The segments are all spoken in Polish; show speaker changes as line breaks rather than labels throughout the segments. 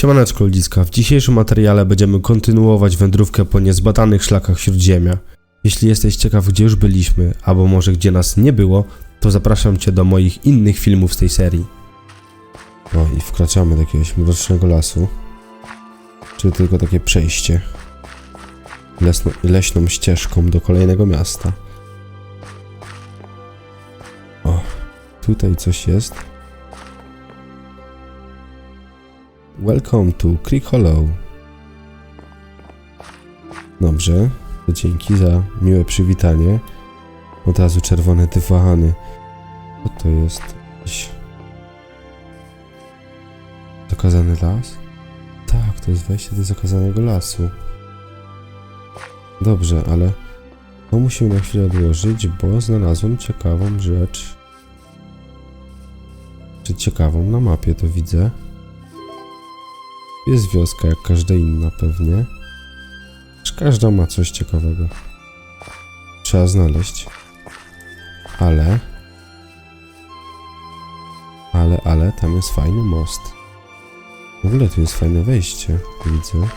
Siemaneczko ludziska, w dzisiejszym materiale będziemy kontynuować wędrówkę po niezbadanych szlakach Śródziemia. Jeśli jesteś ciekaw gdzie już byliśmy, albo może gdzie nas nie było, to zapraszam Cię do moich innych filmów z tej serii. O i wkraczamy do jakiegoś mrocznego lasu. Czy tylko takie przejście. Lesno, leśną ścieżką do kolejnego miasta. O, tutaj coś jest. Welcome to Creek Hollow. Dobrze, to dzięki za miłe przywitanie. Od razu czerwone dywany. Co to jest? Jakiś... Zakazany las? Tak, to jest wejście do zakazanego lasu. Dobrze, ale to musimy na chwilę odłożyć, bo znalazłem ciekawą rzecz. Czy ciekawą na mapie to widzę. Jest wioska jak każda inna pewnie. Lecz każda ma coś ciekawego. Trzeba znaleźć. Ale... Ale, ale, tam jest fajny most. W ogóle tu jest fajne wejście, widzę.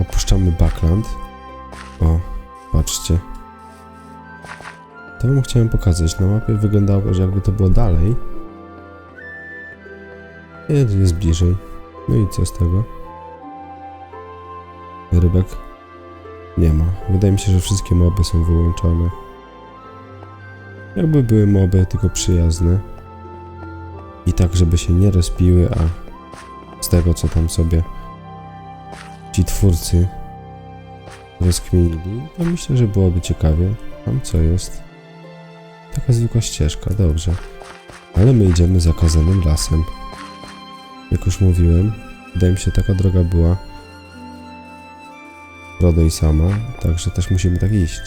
Opuszczamy Backland. To wam chciałem pokazać. Na mapie wyglądało, że jakby to było dalej. Jest, jest bliżej. No i co z tego? Rybek? Nie ma. Wydaje mi się, że wszystkie moby są wyłączone. Jakby były moby, tylko przyjazne. I tak, żeby się nie rozpiły, a z tego, co tam sobie ci twórcy rozkminili, to myślę, że byłoby ciekawie. Tam co jest? Taka zwykła ścieżka, dobrze. Ale my idziemy zakazanym lasem. Jak już mówiłem, wydaje mi się, taka droga była Rodo i sama, także też musimy tak iść.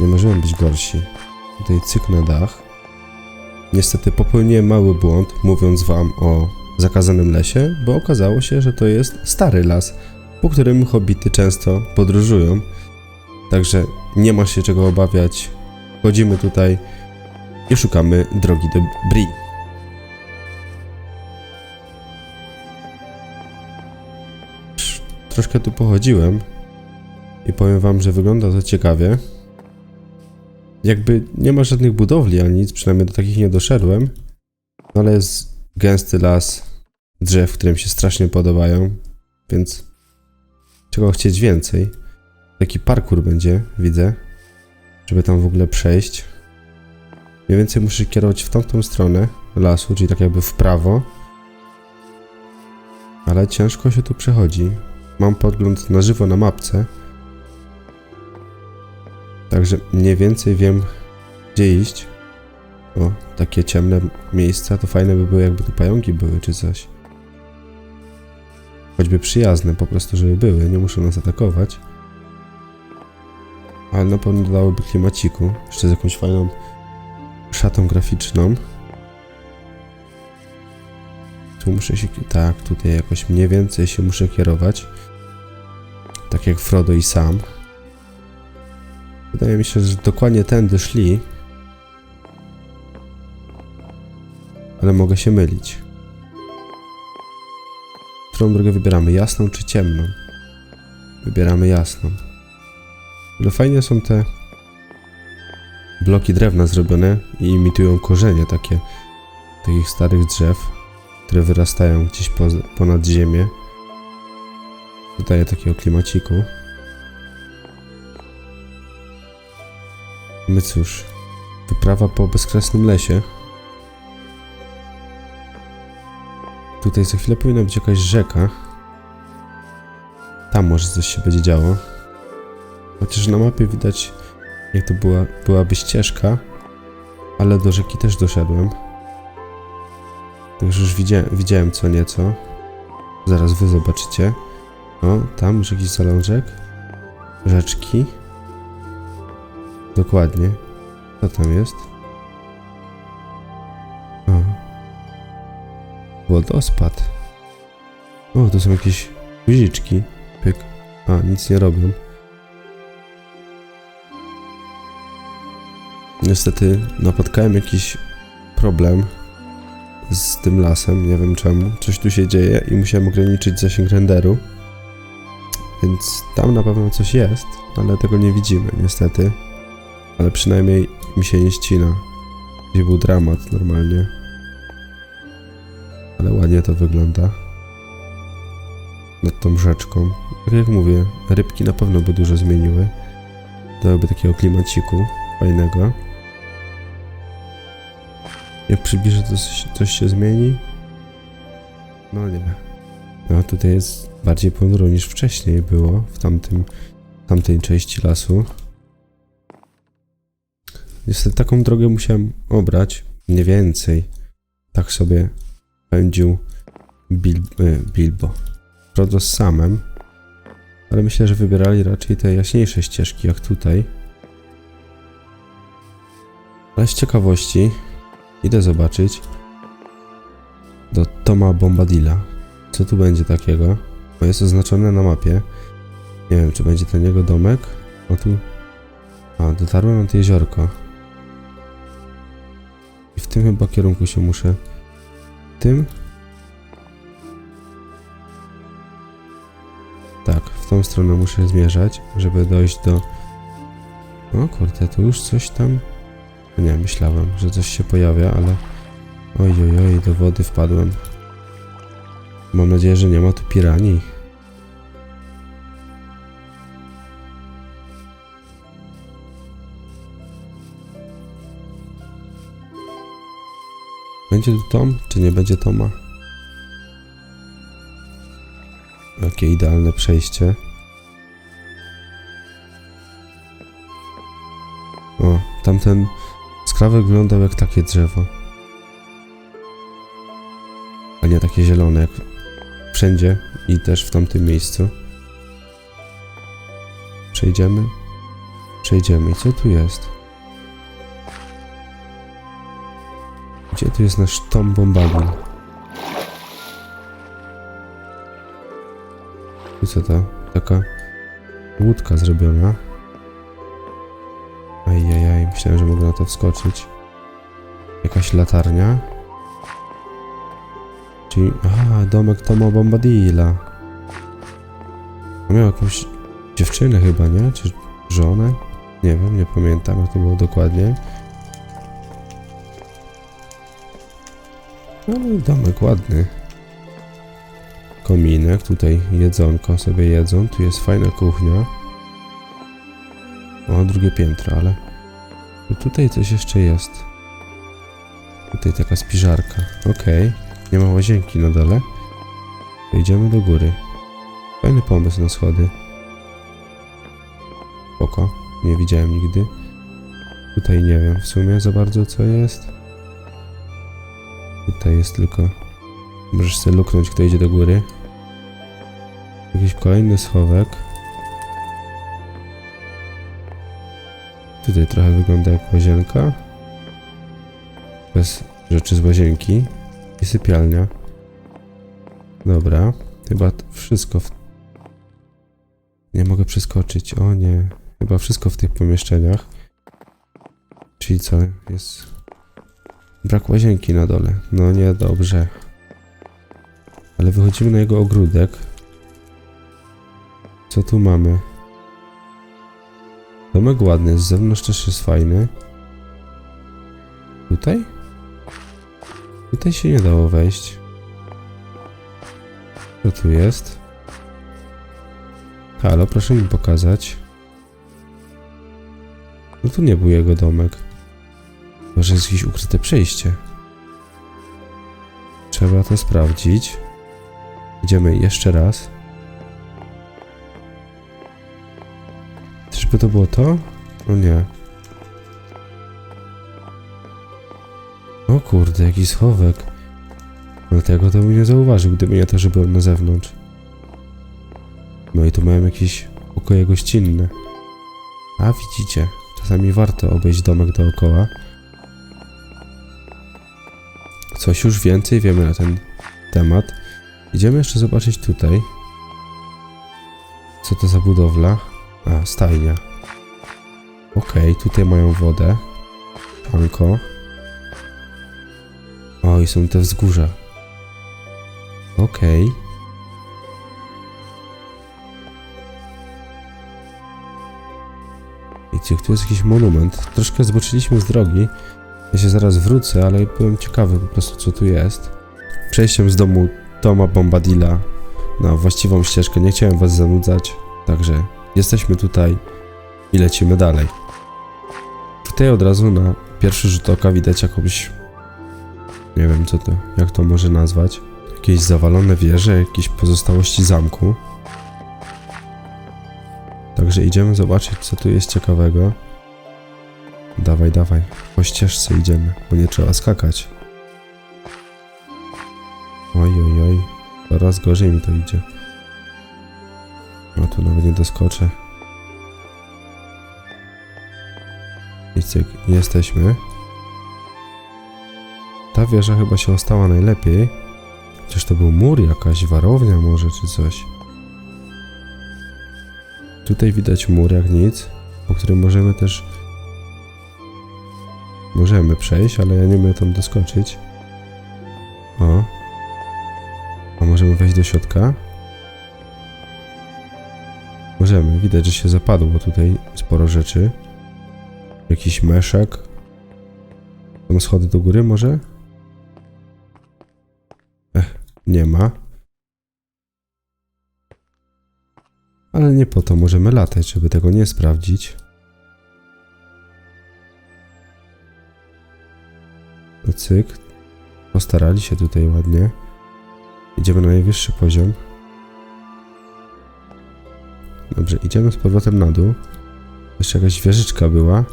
Nie możemy być gorsi. Tutaj cyk na dach. Niestety popełniłem mały błąd, mówiąc wam o zakazanym lesie, bo okazało się, że to jest stary las, po którym hobbity często podróżują. Także nie ma się czego obawiać. Chodzimy tutaj i szukamy drogi do Bri. Troszkę tu pochodziłem i powiem wam, że wygląda to ciekawie. Jakby nie ma żadnych budowli ani nic, przynajmniej do takich nie doszedłem, no ale jest gęsty las drzew, które mi się strasznie podobają, więc czego chcieć więcej. Taki parkour będzie, widzę, żeby tam w ogóle przejść. Mniej więcej muszę kierować w tamtą stronę lasu, czyli tak jakby w prawo. Ale ciężko się tu przechodzi. Mam podgląd na żywo na mapce. Także mniej więcej wiem, gdzie iść. O, takie ciemne miejsca, to fajne by było, jakby tu pająki były, czy coś. Choćby przyjazne, po prostu, żeby były, nie muszą nas atakować. Ale na pewno dodałoby klimaciku, jeszcze z jakąś fajną szatą graficzną. Tu muszę się, tak, tutaj jakoś mniej więcej się muszę kierować. Tak jak Frodo i Sam. Wydaje mi się, że dokładnie tędy szli. Ale mogę się mylić. Którą drogę wybieramy? Jasną czy ciemną? Wybieramy jasną. Ale fajnie są te bloki drewna zrobione i imitują korzenie takie takich starych drzew, które wyrastają gdzieś po, ponad ziemię. Dodaje takiego klimaciku. My cóż, wyprawa po bezkresnym lesie. Tutaj za chwilę powinna być jakaś rzeka. Tam może coś się będzie działo. Chociaż na mapie widać, jak to była, byłaby ścieżka, ale do rzeki też doszedłem. Także już widziałem, widziałem co nieco. Zaraz wy zobaczycie. O, tam już jakiś zalążek. Rzeczki. Dokładnie. Co tam jest? O. Wodospad. O, to są jakieś guziczki. Pyk, A, nic nie robią. Niestety napotkałem jakiś problem z tym lasem, nie wiem czemu. Coś tu się dzieje i musiałem ograniczyć zasięg renderu. Więc tam na pewno coś jest, ale tego nie widzimy niestety. Ale przynajmniej mi się nie ścina. Gdzie był dramat normalnie. Ale ładnie to wygląda. Nad tą rzeczką. Tak jak mówię, rybki na pewno by dużo zmieniły. Dałyby takiego klimaciku fajnego. Jak przybliżę, to coś, coś się zmieni? No nie. No tutaj jest bardziej ponuro niż wcześniej było w tamtym, tamtej części lasu. Niestety taką drogę musiałem obrać, nie więcej. Tak sobie pędził Bil, y, Bilbo. Frodo z samem. Ale myślę, że wybierali raczej te jaśniejsze ścieżki, jak tutaj. Ale z ciekawości idę zobaczyć do Toma Bombadilla. Co tu będzie takiego? Bo jest oznaczone na mapie. Nie wiem, czy będzie ten jego domek. O tu... A, dotarłem nad jeziorko. I w tym chyba kierunku się muszę... Tym? Tak, w tą stronę muszę zmierzać, żeby dojść do... O kurde, tu już coś tam... Nie, myślałem, że coś się pojawia, ale... Oj, oj, oj, do wody wpadłem. Mam nadzieję, że nie ma tu piranii. Będzie tu Tom, czy nie będzie Toma? Jakie idealne przejście. O, tamten skrawek wyglądał jak takie drzewo. A nie takie zielone jak wszędzie i też w tamtym miejscu. Przejdziemy? Przejdziemy. I co tu jest? Gdzie tu jest nasz Tom Bombadil? I co to? Taka łódka zrobiona. Myślałem, że mogę na to wskoczyć. Jakaś latarnia. Czyli, aha, domek Toma Bombadilla. On miał jakąś dziewczynę chyba, nie? Czy żonę? Nie wiem, nie pamiętam jak to było dokładnie. Ale domek ładny. Kominek, tutaj jedzonko sobie jedzą, tu jest fajna kuchnia. O, drugie piętro, ale... Tutaj coś jeszcze jest. Tutaj taka spiżarka, okej. Nie ma łazienki na dole. Idziemy do góry. Fajny pomysł na schody. Spoko. Nie widziałem nigdy. Tutaj nie wiem w sumie za bardzo co jest. Tutaj jest tylko... Możesz sobie luknąć kto idzie do góry. Jakiś kolejny schowek. Tutaj trochę wygląda jak łazienka. Bez rzeczy z łazienki. I sypialnia. Dobra, chyba wszystko w... Nie mogę przeskoczyć, o nie. Chyba wszystko w tych pomieszczeniach. Czyli co, jest... Brak łazienki na dole. No niedobrze. Ale wychodzimy na jego ogródek. Co tu mamy? Domek ładny, z zewnątrz też jest fajny. Tutaj? Tutaj się nie dało wejść. Co tu jest? Halo, proszę mi pokazać. No tu nie był jego domek. Może jest jakieś ukryte przejście. Trzeba to sprawdzić. Idziemy jeszcze raz. Czyżby to było to? O nie. O kurde, jaki schowek. No tego to bym nie zauważył, gdyby nie to, że byłem na zewnątrz. No i tu mają jakieś pokoje gościnne. A widzicie, czasami warto obejść domek dookoła. Coś już więcej wiemy na ten temat. Idziemy jeszcze zobaczyć tutaj. Co to za budowla? A, stajnia. Okej, tutaj mają wodę. Panko. O, i są te wzgórza. Okej. Wiecie, tu jest jakiś monument. Troszkę zboczyliśmy z drogi. Ja się zaraz wrócę, ale byłem ciekawy po prostu, co tu jest. Przejściem z domu Toma Bombadilla na właściwą ścieżkę. Nie chciałem was zanudzać, także jesteśmy tutaj i lecimy dalej. Tutaj od razu na pierwszy rzut oka widać jakąś... Nie wiem, co to, jak to może nazwać. Jakieś zawalone wieże, jakieś pozostałości zamku. Także idziemy zobaczyć, co tu jest ciekawego. Dawaj, dawaj, po ścieżce idziemy, bo nie trzeba skakać. Oj, oj, oj, coraz gorzej mi to idzie. Tu nawet nie doskoczę. I jesteśmy. Ta wieża chyba się ostała najlepiej. Chociaż to był mur, jakaś warownia może, czy coś. Tutaj widać mur jak nic, po którym możemy też... Możemy przejść, ale ja nie umiem tam doskoczyć. O. A możemy wejść do środka? Możemy, widać, że się zapadło tutaj sporo rzeczy. Jakiś meszek. Są schody do góry może? Ech, nie ma. Ale nie po to możemy latać, żeby tego nie sprawdzić. No cyk. Postarali się tutaj ładnie. Idziemy na najwyższy poziom. Dobrze, idziemy z powrotem na dół. Jeszcze jakaś wieżyczka była.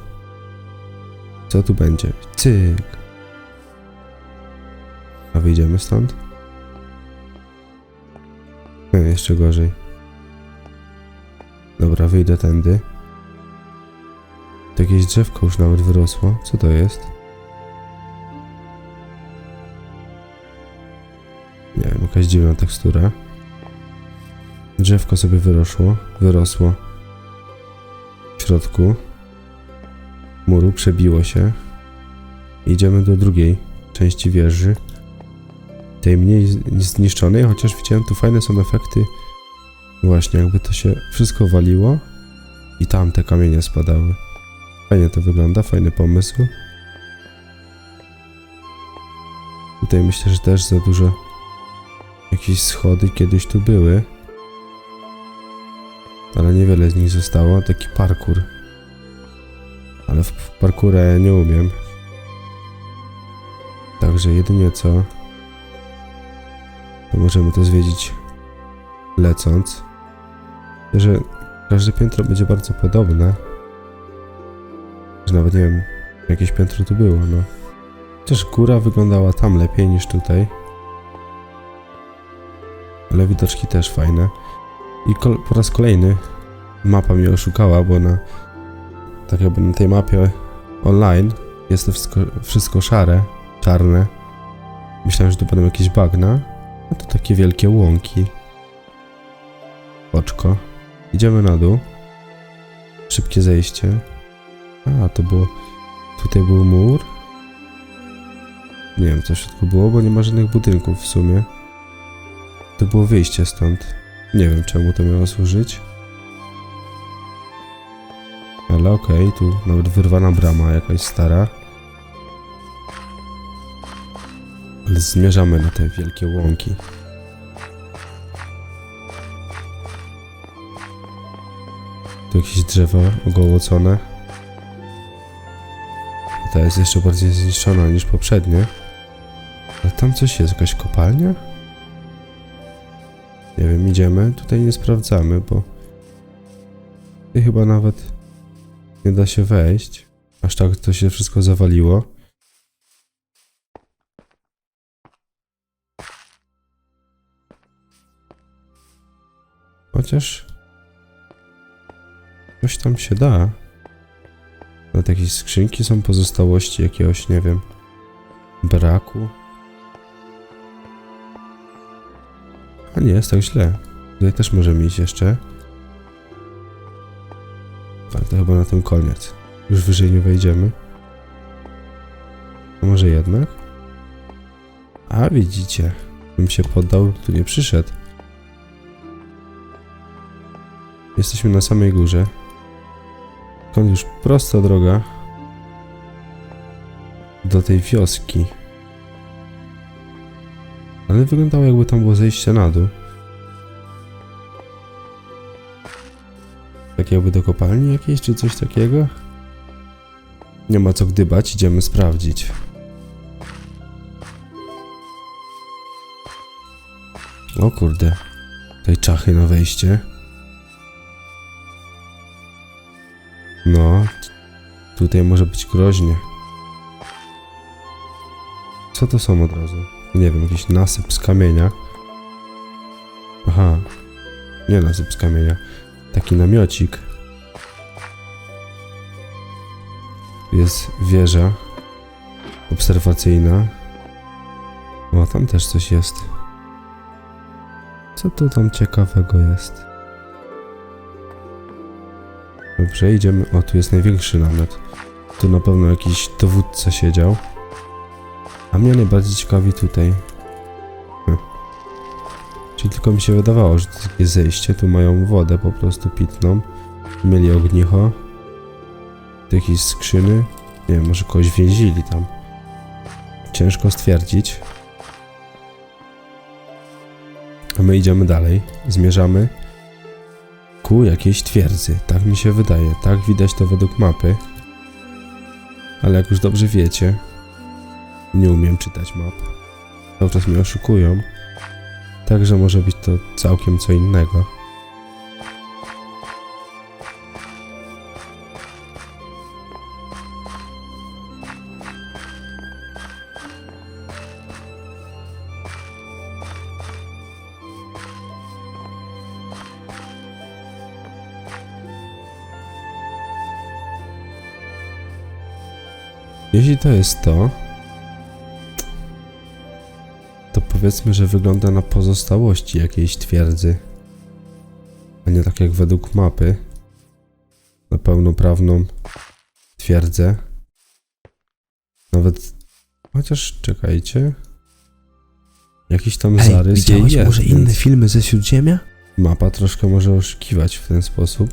Co tu będzie? Cyk. A wyjdziemy stąd? Nie, jeszcze gorzej. Dobra, wyjdę tędy. To jakieś drzewko już nawet wyrosło. Co to jest? Nie wiem, jakaś dziwna tekstura. Drzewko sobie wyrosło, wyrosło w środku muru, przebiło się. Idziemy do drugiej części wieży. Tej mniej zniszczonej, chociaż widziałem tu fajne są efekty. Właśnie, jakby to się wszystko waliło i tam te kamienie spadały. Fajnie to wygląda, fajny pomysł. Tutaj myślę, że też za dużo jakieś schody kiedyś tu były. Ale niewiele z nich zostało. Taki parkour. Ale w w nie umiem. Także jedynie co, to możemy to zwiedzić lecąc. Że każde piętro będzie bardzo podobne. Że nawet nie wiem, jakieś piętro tu było, no. Chociaż góra wyglądała tam lepiej niż tutaj. Ale widoczki też fajne. I po raz kolejny mapa mnie oszukała, bo na tak jakby na tej mapie online jest to wszystko, wszystko szare, czarne. Myślałem, że to będą jakieś bagna, a to takie wielkie łąki. Oczko. Idziemy na dół. Szybkie zejście. A, to było... Tutaj był mur. Nie wiem, co w środku było, bo nie ma żadnych budynków w sumie. To było wyjście stąd. Nie wiem, czemu to miało służyć. Ale okej, tu nawet wyrwana brama jakaś stara. Ale zmierzamy na te wielkie łąki. Tu jakieś drzewo ogołocone. Ta jest jeszcze bardziej zniszczona niż poprzednie. Ale tam coś jest, jakaś kopalnia? Nie wiem, idziemy. Tutaj nie sprawdzamy, bo... Tutaj chyba nawet nie da się wejść. Aż tak to się wszystko zawaliło. Chociaż... Coś tam się da. Nawet jakieś skrzynki są pozostałości jakiegoś, nie wiem, braku. A nie jest tak źle. Tutaj też możemy iść jeszcze. to chyba na tym koniec. Już wyżej nie wejdziemy. A może jednak? A widzicie, bym się poddał, tu nie przyszedł. Jesteśmy na samej górze. Skąd już prosta droga do tej wioski. Ale wyglądało jakby tam było zejście na dół. Tak jakby do kopalni jakiejś, czy coś takiego? Nie ma co gdybać, idziemy sprawdzić. O kurde. Tej czachy na wejście. No. Tutaj może być groźnie. Co to są od razu? Nie wiem, jakiś nasyp z kamienia. Aha. Nie nasyp z kamienia. Taki namiocik. Jest wieża obserwacyjna. O, tam też coś jest. Co tu tam ciekawego jest? Dobrze, idziemy. O, tu jest największy namiot. Tu na pewno jakiś dowódca siedział. A mnie najbardziej ciekawi tutaj. Hm. Czyli tylko mi się wydawało, że to takie zejście. Tu mają wodę po prostu pitną. Mieli ognicho. Tu jakieś skrzyny. Nie wiem, może kogoś więzili tam. Ciężko stwierdzić. A my idziemy dalej. Zmierzamy ku jakiejś twierdzy. Tak mi się wydaje. Tak widać to według mapy. Ale jak już dobrze wiecie, nie umiem czytać map. Cały czas mnie oszukują. Także może być to całkiem co innego. Jeśli to jest to, powiedzmy, że wygląda na pozostałości jakiejś twierdzy, a nie tak jak według mapy, na pełnoprawną twierdzę. Nawet, chociaż czekajcie, jakiś tam
Ej,
zarys
widziałeś
jest,
może
więc
inne filmy ze Śródziemia?
mapa troszkę może oszukiwać w ten sposób.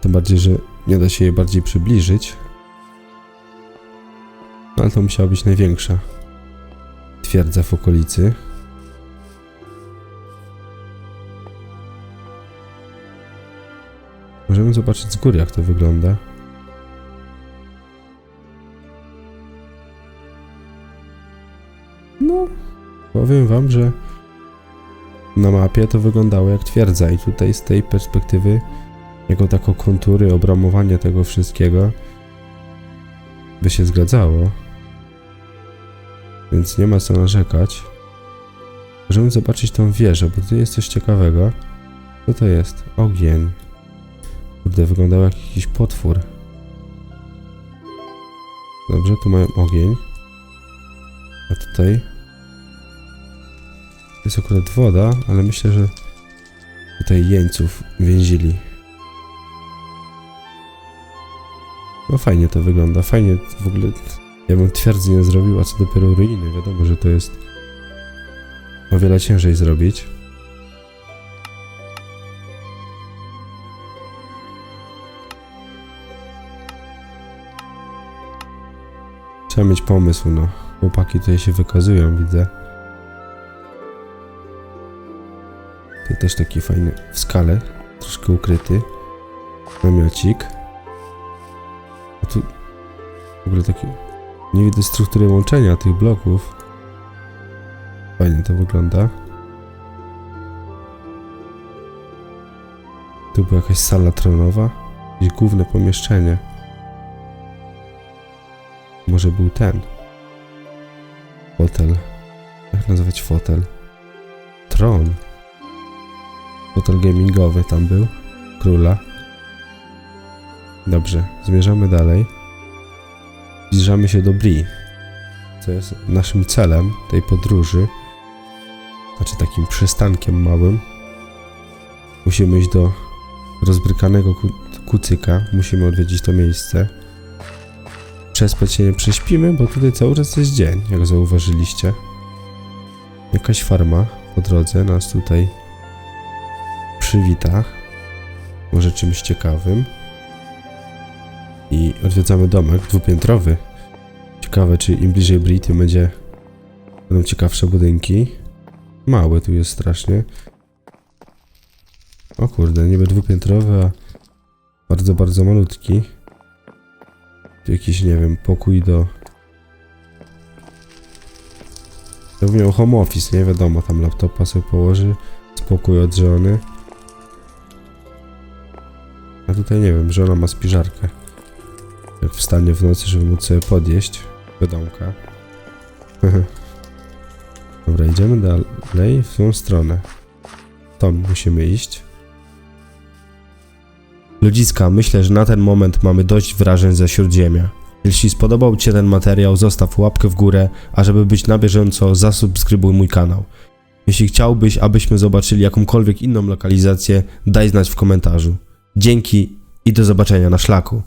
Tym bardziej, że nie da się jej bardziej przybliżyć. No ale to musiała być największa twierdza w okolicy. Możemy zobaczyć z góry, jak to wygląda. No, powiem wam, że na mapie to wyglądało jak twierdza i tutaj z tej perspektywy, jako tako kontury, obramowanie tego wszystkiego by się zgadzało. Więc nie ma co narzekać. Możemy zobaczyć tą wieżę, bo tu jest coś ciekawego. Co to jest? Ogień. Kurde, wyglądał jak jakiś potwór. Dobrze, tu mają ogień. A tutaj jest akurat woda, ale myślę, że tutaj jeńców więzili. No fajnie to wygląda, fajnie w ogóle. Ja bym twierdzy nie zrobił, a co dopiero ruiny. Wiadomo, że to jest o wiele ciężej zrobić. Trzeba mieć pomysł, no. Chłopaki tutaj się wykazują, widzę. Tutaj też taki fajny w skale, troszkę ukryty. Namiocik. A tu w ogóle taki. Nie widzę struktury łączenia tych bloków. Fajnie to wygląda. Tu była jakaś sala tronowa. Jakieś główne pomieszczenie. Może był ten. Fotel. Jak nazywać fotel? Tron. Fotel gamingowy tam był. Króla. Dobrze, zmierzamy dalej. Zbliżamy się do Bri. Co jest naszym celem tej podróży. Znaczy takim przystankiem małym. Musimy iść do rozbrykanego ku- kucyka. Musimy odwiedzić to miejsce. Przespać się nie prześpimy, bo tutaj cały czas jest dzień, jak zauważyliście. Jakaś farma po drodze nas tutaj przywita. Może czymś ciekawym. I odwiedzamy domek dwupiętrowy. Ciekawe, czy im bliżej Bri, tym będzie będą ciekawsze budynki. Mały tu jest strasznie. O kurde, niby dwupiętrowy, a bardzo, bardzo malutki. Tu jakiś, nie wiem, pokój do... To miał home office, nie wiadomo, tam laptopa sobie położy, spokój od żony. A tutaj nie wiem, żona ma spiżarkę. Jak wstanie w nocy, żeby móc sobie podjeść wiadomka. Dobra, idziemy dalej w tą stronę. Tam musimy iść. Ludziska, myślę, że na ten moment mamy dość wrażeń ze Śródziemia. Jeśli spodobał Ci się ten materiał, zostaw łapkę w górę, a żeby być na bieżąco, zasubskrybuj mój kanał. Jeśli chciałbyś, abyśmy zobaczyli jakąkolwiek inną lokalizację, daj znać w komentarzu. Dzięki i do zobaczenia na szlaku.